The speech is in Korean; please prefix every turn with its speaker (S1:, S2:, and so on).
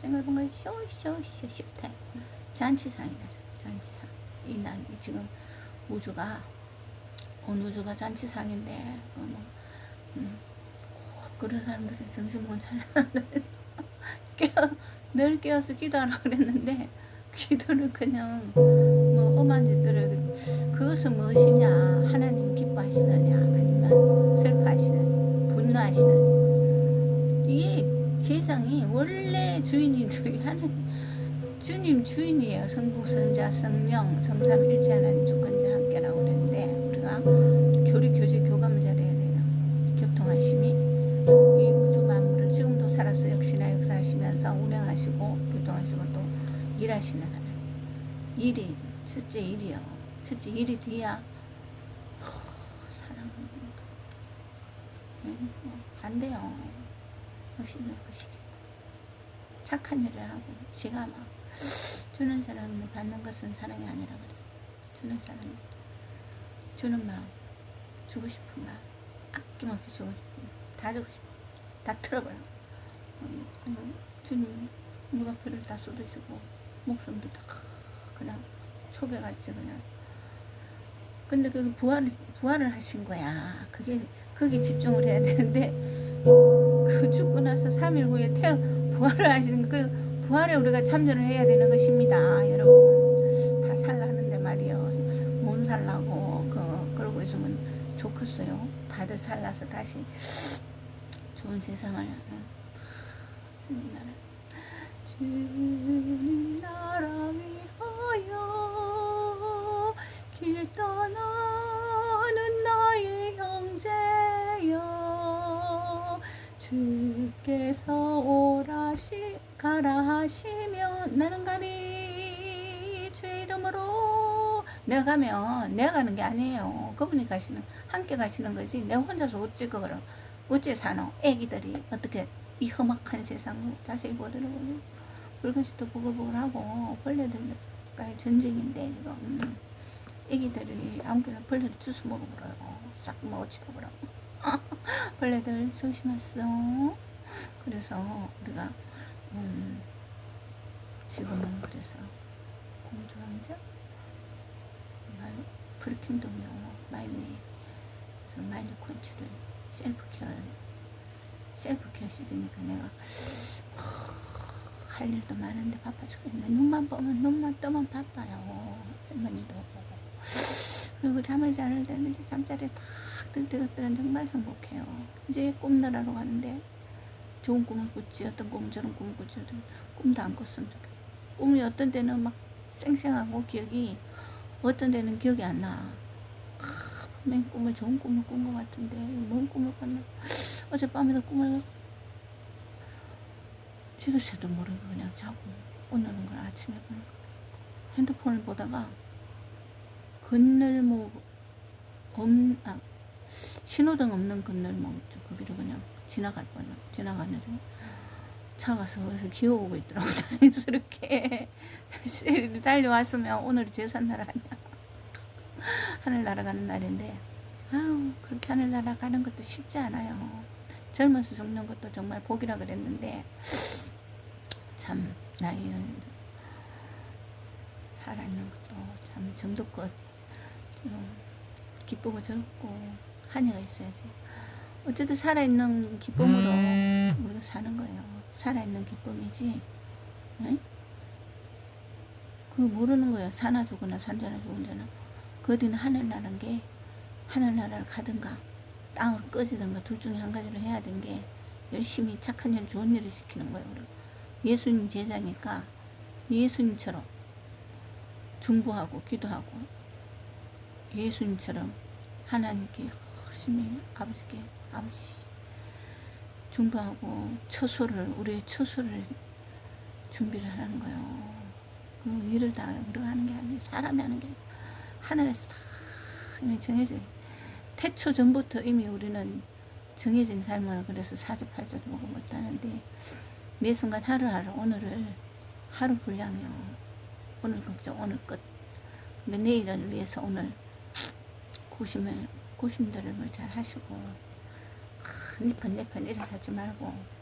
S1: 생활봉을 쇼쇼쇼 쇼 타임. 잔치상이라서 잔치상. 이 날 이 지금 우주가 온 우주가 잔치상인데 그뭐 음, 꼭 그런 사람들이 정신 못 차리는 늘 깨어서 기도하라 그랬는데 기도를 그냥 뭐 엄한 짓들을 그것은 무엇이냐? 하나님 기뻐하시느냐? 아니면 슬퍼 세상이 원래 주인이 주인 하나님 주님 주인이에요. 성부 성자 성령 성삼일체 하나님 주권자 함께라고 그랬는데 우리가 교리 교제 교감을 잘해야 돼요. 교통하심이. 이 우주 만물을 지금도 살아서 역시나 역사하시면서 운행하시고 교통하시고 또 일하시는 하나님 일이 첫째 일이요. 첫째 일이 뒤야. 네, 뭐 반대요. 멋있는 것이기 착한 일을 하고 지가 막 주는 사람을 받는 것은 사랑이 아니라 그랬어. 주는 사람이. 주는 마음. 주고 싶은 마음. 아낌없이 주고 싶은 마음. 다 주고 싶어. 다 틀어버려. 음, 주님 누가 피를 다 쏟으시고 목숨도 다 그냥 초계같이 그냥. 근데 그 부활 부활을 하신 거야. 그게 그게 집중을 해야 되는데 그 죽고 나서 3일 후에 태어 부활을 하시는 그 부활에 우리가 참여를 해야 되는 것입니다 여러분 다 살라는데 말이요 못 살라고 그 그러고 있으면 좋겠어요 다들 살라서 다시 좋은 세상을 응. 주님 나라 주님 나라 위하여 길 형제여 주께서 오 라시 가라 하시면 나는 가리 주 이름으로 내가 가면 내가 가는 게 아니에요. 그분이 가시는 함께 가시는 거지. 내가 혼자서 어찌 그거를 어째 사노? 애기들이 어떻게 이 험악한 세상을 자세히 보더라고요. 물건식도 보글보글하고 벌레들과의 전쟁인데 이거. 음. 애기들이 아무거나 벌레를 주워 먹어버려요. 싹 먹어치워버려 벌레들 조심했어 그래서 우리가 음, 지금은 그래서 공주왕자? 마이 프리킹덤요 마이웨이 마인드 컨트롤 셀프케어 셀프케어 시즌이니까 내가 할 일도 많은데 바빠 죽겠네. 눈만 보면 눈만 뜨면 바빠요. 할머니도 보고. 그리고 잠을 잘 때는데 잠자리에 탁들 때들은 정말 행복해요. 이제 꿈나라로 가는데 좋은 꿈을 꾸지 어떤 꿈 저런 꿈을 꾸지 어떤 꿈도 안 꿨으면 좋겠다. 꿈이 어떤 때는 막 생생하고 기억이 어떤 때는 기억이 안나. 분명히 꿈을 좋은 꿈을 꾼 것 같은데 뭔 꿈을 꿨나. 어젯밤에도 꿈을 지도 새도 모르고 그냥 자고 오늘은 걸 아침에 보니까 핸드폰을 보다가 건널목 없, 아, 신호등 없는 건널목 있죠. 거기를 그냥 지나갈 뻔 지나가는 중 차가 서서 기어오고 있더라고 다행스럽게. 시리를 달려왔으면 오늘이 제삿날 아니야. 하늘 날아가는 날인데. 아우 그렇게 하늘 날아가는 것도 쉽지 않아요. 젊어서 죽는 것도 정말 복이라 그랬는데. 참 나이는 살아있는 것도 참 정도껏 좀 기쁘고 젊고 한이가 있어야지. 어쨌든 살아있는 기쁨으로 우리가 사는 거예요. 살아있는 기쁨이지. 응? 그거 모르는 거예요 사나 죽거나 산자나 죽은 자는 그 뒤는 하늘나라는 게 하늘나라를 가든가 땅으로 꺼지든가 둘 중에 한 가지를 해야 되는 게 열심히 착한 일 좋은 일을 시키는 거예요 우리. 예수님 제자니까 예수님처럼 중보하고 기도하고 예수님처럼 하나님께 열심히 아버지께 아버지 중보하고 처소를 우리의 처소를 준비를 하는 거예요. 그 일을 다 우리가 하는 게 아니에요. 사람이 하는 게. 하늘에서 다 이미 정해진 태초 전부터 이미 우리는 정해진 삶을 그래서 사주팔자도 보고 못하는데 매 순간 하루하루 오늘을 하루 분량이요. 오늘 걱정 오늘 끝. 근데 내일을 위해서 오늘 고심을 고심들을 잘 하시고. 아, 니펀 내펀 이래 살지 말고